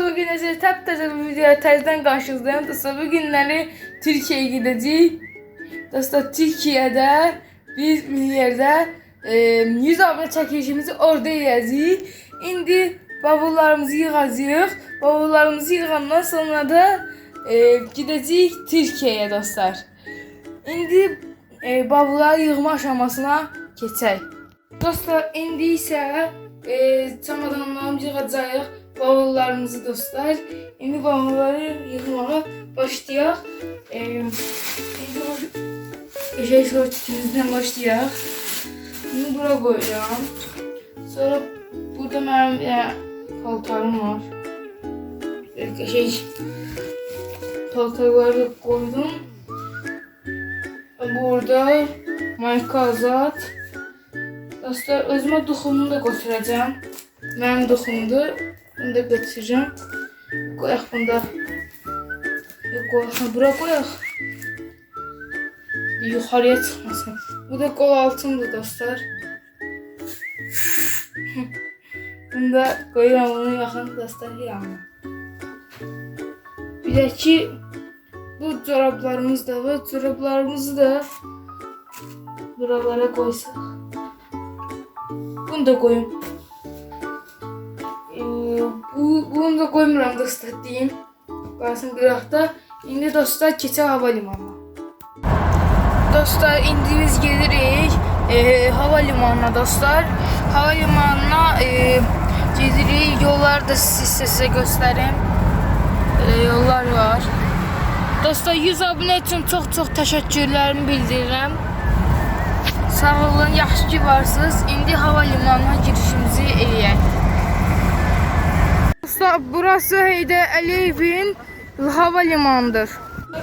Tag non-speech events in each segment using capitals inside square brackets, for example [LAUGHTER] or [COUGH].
Dostlar bugün size taptaze bir videoya terzden karşınızdayım. Dostlar bugünleri Türkiye'ye gideceğiz. Dostlar Türkiye'de biz bir yerde e, 100 abone çekilişimizi orada yiyeceğiz. Şimdi bavullarımızı yığacağız. Bavullarımızı yığandan sonra da e, gideceğiz Türkiye'ye dostlar. İndi e, bavulları yığma aşamasına geçək. Dostlar, indi isə e, çamadanlarımızı yığacağıq, bavullarımızı dostlar. İndi bavulları yığmağa başlayaq. E, o şey şortikimizdən başlayaq. Bunu bura qoyacağım. Sonra burada mənim bir dənə paltarım var. Bir Şey, paltarları koydum. Burada marka azad. Dostlar özümə duxumunu da götürəcəm. Mənim duxumdur. Bunu da götürəcəm. Qoyaq bunda. Yox, qoyaq. Ha, Bura qoyaq. Yuxarıya çıxmasın. Bu da qol altımdır dostlar. [LAUGHS] Bunu da qoyuram onun yaxın dostlar yanına. Bir də ki bu çoraplarımız da var. Çoraplarımızı da buralara koysak. Bunu da koyun. Bu, bunu da koymuram dostlar diyeyim. Qalsın qıraqda. İndi dostlar keçək hava limanına. Dostlar indi biz gedirik e, hava limanına dostlar. Hava limanına e, gedirik. Yolları da siz sizə göstərim. E, yollar var. Dostlar 100 abunə üçün çox-çox təşəkkürlərimi bildirirəm. Sağ olun, yaxşı ki varsınız. İndi hava limanına girişimizi eləyək. Dostlar, burası Heydər Əliyevin hava limanıdır.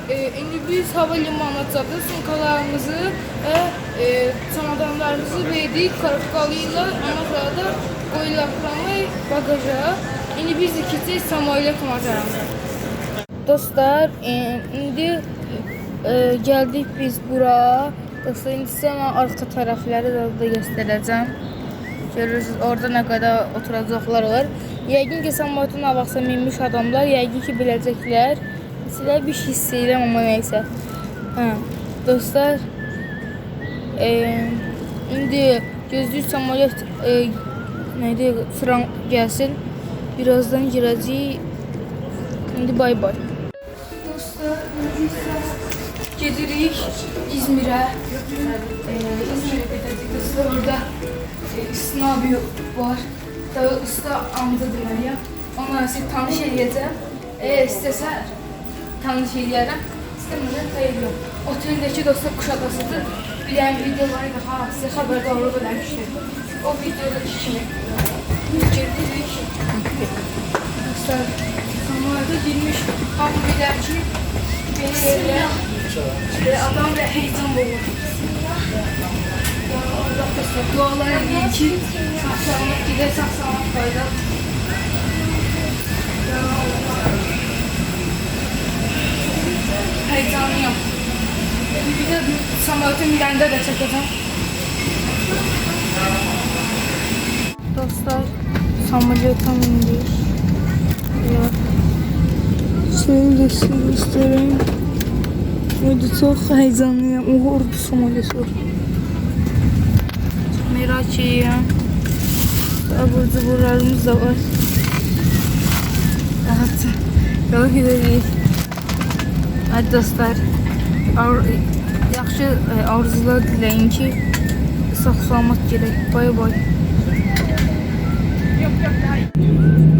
E, indi biz hava limanına çatdıq. Sumkalarımızı və e, çamadanlarımızı verdik Karakalıyla. Ondan sonra da qoyulaqlarını bagaja. İndi biz ikisi Samoyla komatarımız. Dostlar, e, indi e, gəldik biz bura. Dostlar, indi mən arxa tərəfləri də, da göstərəcəm. Görürsünüz, orada nə qədər oturacaqlar var. Yəqin ki, Samoytun avaqsa minmiş adamlar, yəqin ki, biləcəklər. Sizə bir şey hiss edirəm, amma nəysə. Hə, dostlar, e, indi gözlük samolyot e, neydi, sıran gəlsin. Birazdan girəcəyik. İndi bay bay. Dostlar, gedirik İzmir'e. Ee, İzmir'e gidecek dostlar. Orada e, var. Tabii usta amca deməliyəm. Onlarla sizi tanış edəcəm. Eğer istəsə tanış edərəm. İstəmədən xeyir yox. Oteldəki dostlar Kuşadasıdır. Bir dənə video var idi. Ha, sizə xəbərdar olub eləmişdim. O videodakı kimi. Gedirik. Dostlar, zamanında girmiş. Hamı bilər ki, beni yerlə ve adam ve heyecan olur. Dualar ki sağ gider, sağlık fayda. Heyecanlıyım. Bir de Samuel'in birinde de çekeceğim. Dostlar, Samuel'e indik. Şöyle göstereyim. Burada çok heyecanlıyım. Oha orada Somalisi Merak ediyorum. Abur cuburlarımız da var. Evet. Yola gidelim. Hadi dostlar. Ar yaxşı e, arzular diləyin ki, sağ-salamat gedək. Bay bay. edirik.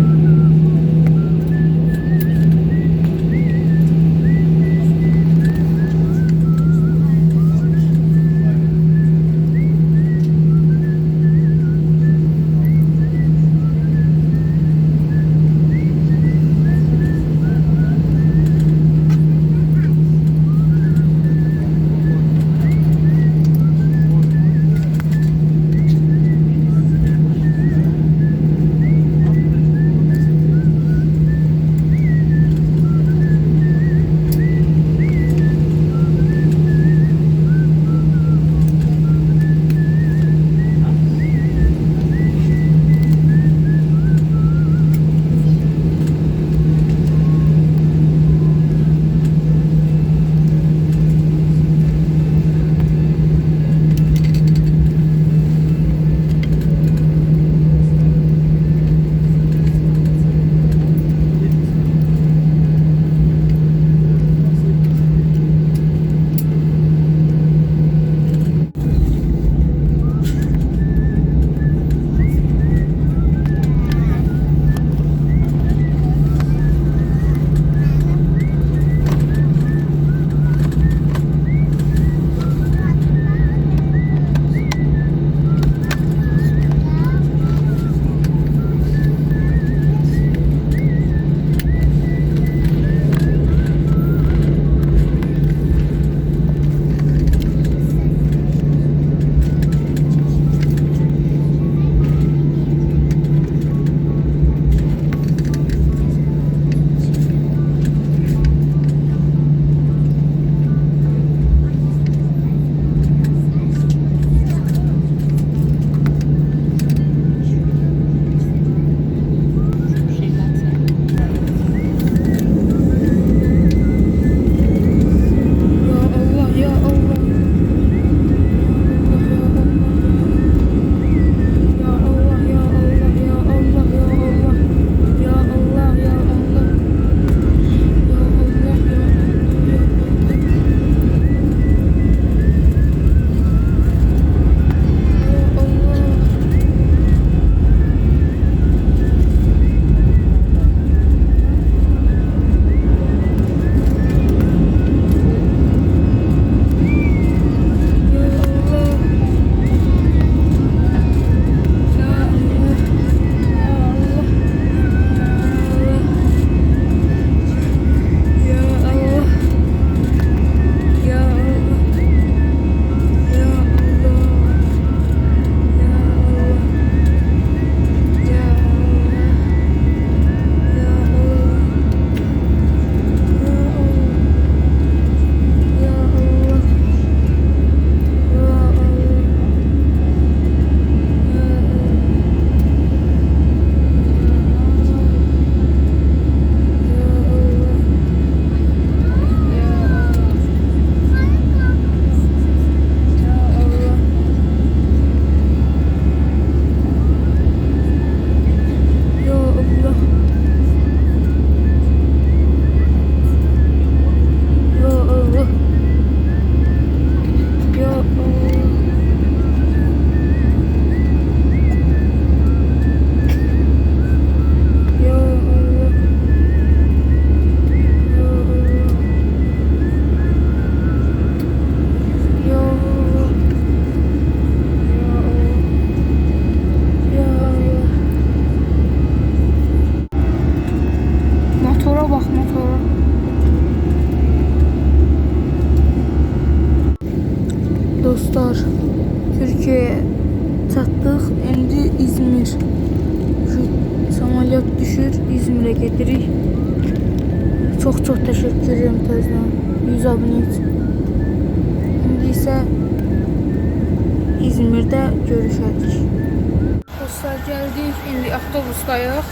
Gəldik, indi avtobusdayıq.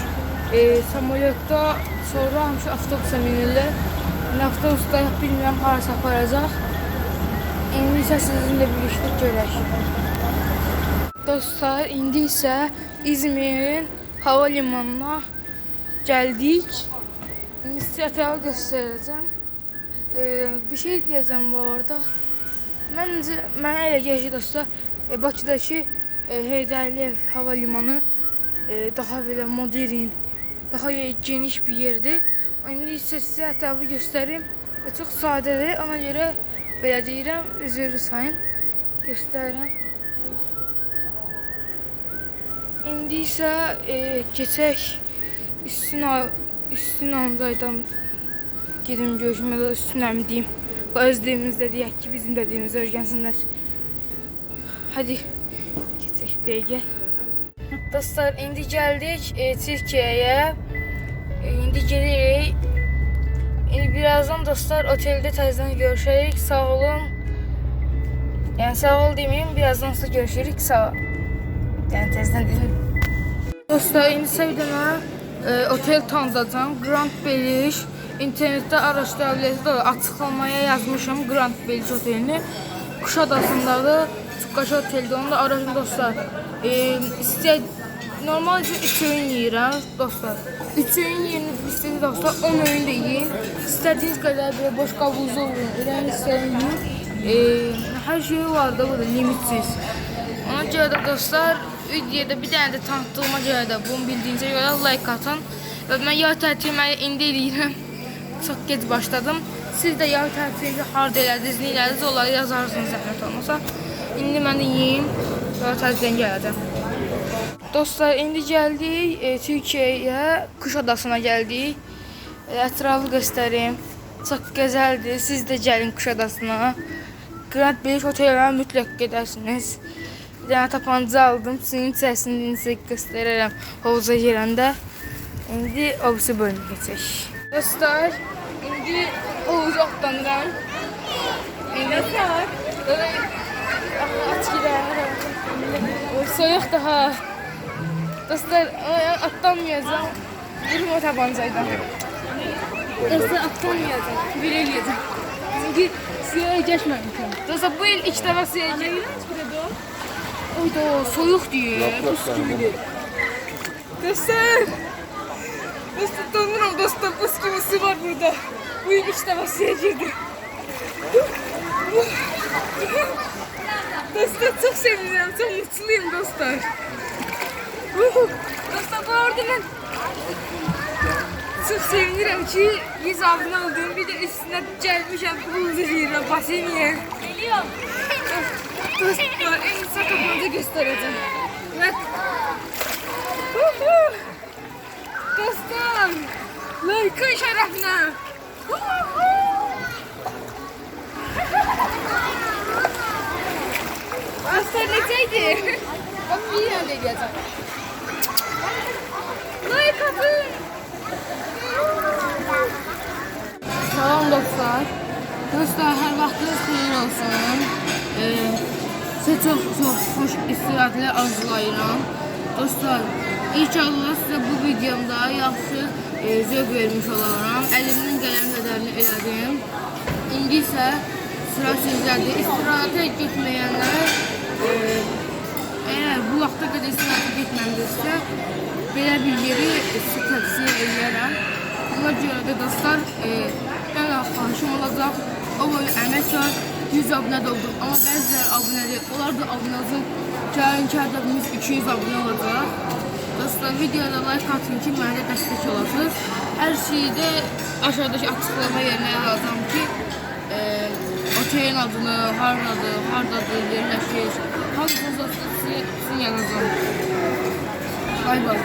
E, samolyotda sonra həmişə avtobusa minirlər. İndi avtobusdayıq, bilmirəm harasa aparacaq. İndi isə sizinlə birlikdə görək. Dostlar, indi isə İzmir'in hava limanına gəldik. İndi sizə göstərəcəm. Ee, bir şey diyeceğim bu arada. Bence mənə elə gəlir dostlar, e, Bakıdakı e, Heydər Əliyev hava limanı e, daha belə modern, daha e, geniş bir yerdir. İndi isə sizə ətrafı göstərim. Və çox sadədir. Ona görə belə deyirəm, üzr sayın. Göstərirəm. İndi isə e, keçək üstün üstün Anzaydan gedim görüşmədə üstünəm deyim. Bu öz dilimizdə deyək ki, bizim dediyimizi öyrənsinlər. Hadi dəqiqə. Dostlar, indi gəldik e, Türkiyəyə. E, indi gedirik. İndi birazdan dostlar oteldə təzədən görüşərik. Sağ olun. Yəni sağ ol deməyim, birazdan sonra görüşürük. Sağ ol. Yani tezden dedim. Dostlar indi sizə bir dənə e, otel tanıdacağım. Grand Beliş. İnternetdə araşdıra bilirsiniz. Açıqlamaya yazmışam Grand Beliş otelini. Kuşadasındadır. Çuqqaşı oteldə. Onu da arayın dostlar. E, istəyə Normal üçün 3 öğün yeyirəm dostlar. 3 öğün yerinə istədiniz dostlar 10 öğün də yeyin. İstədiyiniz qədər belə boş qabuğunuza vurun. Ürəyiniz istəyən yiyin. E, hər şey var da burada limitsiz. Ona görə də dostlar videoda bir dənə də tanıtdığıma görə də bunu bildiyinizə görə like atın. Və mən yay tətilimi indi eləyirəm. Çox gec başladım. Siz də yay tətilini harda elədiniz, nə elədiniz, onları yazarsınız zəhmət olmasa. İndi mən də yeyim, yay tətildən gələcəm. Dostlar indi gəldik e, Türkiyəyə, Kuşadasına gəldik. E, ətrafı göstərim. Çox gözəldir. Siz də gəlin Kuşadasına. Grand Beliş otelinə mütləq gedərsiniz. Bir dənə tapanca aldım. Suyun içərisində sizə göstərərəm havuza girəndə. İndi o birisi bölümə keçək. Dostlar, indi havuza atlanıram. İndi sağ. Soyuq daha. Dostlar, ay- atlamayacağım. Vurum o tabancayla. Dostlar, atlamayacağım. Bir eləyəcəm. Çünki suya geçməmişəm. Dostlar, bu il ilk dəfə suya geçmişəm. Oy da soyuq. Buz kimidir. Dostlar. Dostlar, donuram dostlar. Buz su var burada. Bu il ilk dəfə suya girdim. Dostlar, çox sevinirəm. Çox mutluyum dostlar. Dostlar bu ben çok sevinirim ki 100 abone olduğum bir de üstüne gelmişim buz yiyirəm basiniye. Geliyorum. Dostlar en kısa kapanca göstereceğim. Bak. Dostlar. Like şerefine. Neceydi? Bak bir yerde diyeceğim. Like atın. Salam dostlar. Dostlar hər vaxtınız xeyir olsun. Ee, sizə çox çox xoş istirahətlər arzulayıram. Dostlar, inşallah sizə bu videomda yaxşı e, zövq vermiş olaram. Əlimdən gələn qədərini elədim. İndi isə sıra sizlərdir. İstirahətə getməyənlər Eğer bu vaxta qədər istirahətə getməmdirsə, belə bir yeri sizə tövsiyə edirəm. Buna görə də dostlar, e, mən xahişim olacaq. O boyu əmək var, 100 abunə doldur. Amma bəziləri abunədir. Onlar da abunə olsun. Gəlin ki, hədəfimiz 200 abunə olacaq. Dostlar, videoda like atın ki, mənə də dəstək olasınız. Hər şeyi də aşağıdakı açıqlama yerinə yazacağım ki, otelin adını, hardadır, hardadır, yerləşir. Hamısını sizin yazacağım. Bay bay.